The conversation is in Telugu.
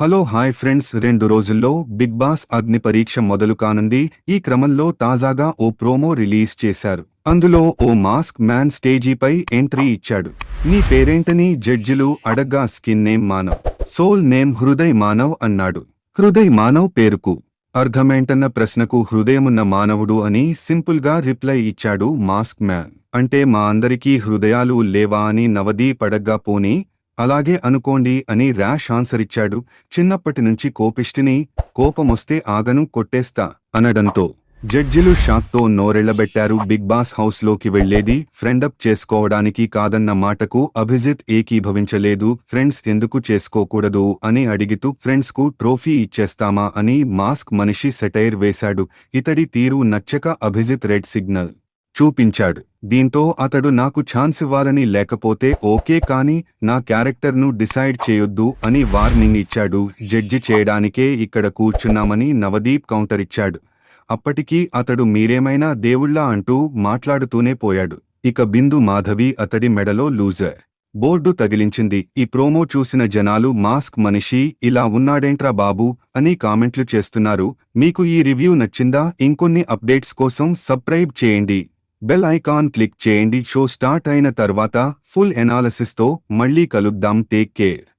Hello hi friends. రెండు రోజుల్లో బిగ్ బాస్ అగ్ని పరీక్ష మొదలు కానుంది. ఈ క్రమంలో తాజాగా ఓ ప్రోమో రిలీజ్ చేశారు. అందులో ఓ మాస్క్ మ్యాన్ స్టేజీపై ఎంట్రీ ఇచ్చాడు. నీ పేరేంటని జడ్జిలు అడగ్గా skin name Manav soul name Hriday Manav అన్నాడు. హృదయ్ మానవ్ పేరుకు అర్థమేంటన్న ప్రశ్నకు హృదయమున్న మానవుడు అని సింపుల్గా రిప్లై ఇచ్చాడు మాస్క్ మ్యాన్. అంటే మా అందరికీ హృదయాలు లేవా అని నవదీ పడగ్గా పోనీ అలాగే అనుకోండి అని ర్యాష్ ఆన్సర్ ఇచ్చాడు. చిన్నప్పటి నుంచి కోపిష్టిని కోపమొస్తే ఆగను కొట్టేస్తా అనడంతో జడ్జిలు షాక్తో నోరెళ్ళబెట్టారు బిగ్ బాస్ హౌస్లోకి వెళ్ళేది ఫ్రెండప్ చేసుకోవడానికి కాదన్న మాటకు అభిజిత్ ఏకీభవించలేదు. ఫ్రెండ్స్ ఎందుకు చేసుకోకూడదు అని అడిగితూ ఫ్రెండ్స్కు ట్రోఫీ ఇచ్చేస్తామా అని మాస్క్ మనిషి సెటైర్ వేశాడు. ఇతడి తీరు నచ్చక అభిజిత్ రెడ్ సిగ్నల్ చూపించాడు. దీంతో అతడు నాకు ఛాన్స్ ఇవ్వాలని లేకపోతే ఓకే కాని నా క్యారెక్టర్ను డిసైడ్ చేయొద్దు అని వార్నింగ్ ఇచ్చాడు. జడ్జి చేయడానికే ఇక్కడ కూర్చున్నామని నవదీప్ కౌంటర్ ఇచ్చాడు. అప్పటికీ అతడు మీరేమైనా దేవుళ్ళా అంటూ మాట్లాడుతూనే పోయాడు. ఇక బిందు మాధవి అతడి మెడలో లూజర్ బోర్డు తగిలించింది. ఈ ప్రోమో చూసిన జనాలు మాస్క్ మనిషి ఇలా ఉన్నాడేంట్రా బాబు? అని కామెంట్లు చేస్తున్నారు. మీకు ఈ రివ్యూ నచ్చిందా? ఇంకొన్ని అప్డేట్స్ కోసం సబ్స్క్రైబ్ చేయండి. బెల్ ఐకాన్ క్లిక్ చేయండి షో స్టార్ట్ అయిన తర్వాత ఫుల్ ఎనాలసిస్తో మళ్ళీ కలుద్దాం టేక్ కేర్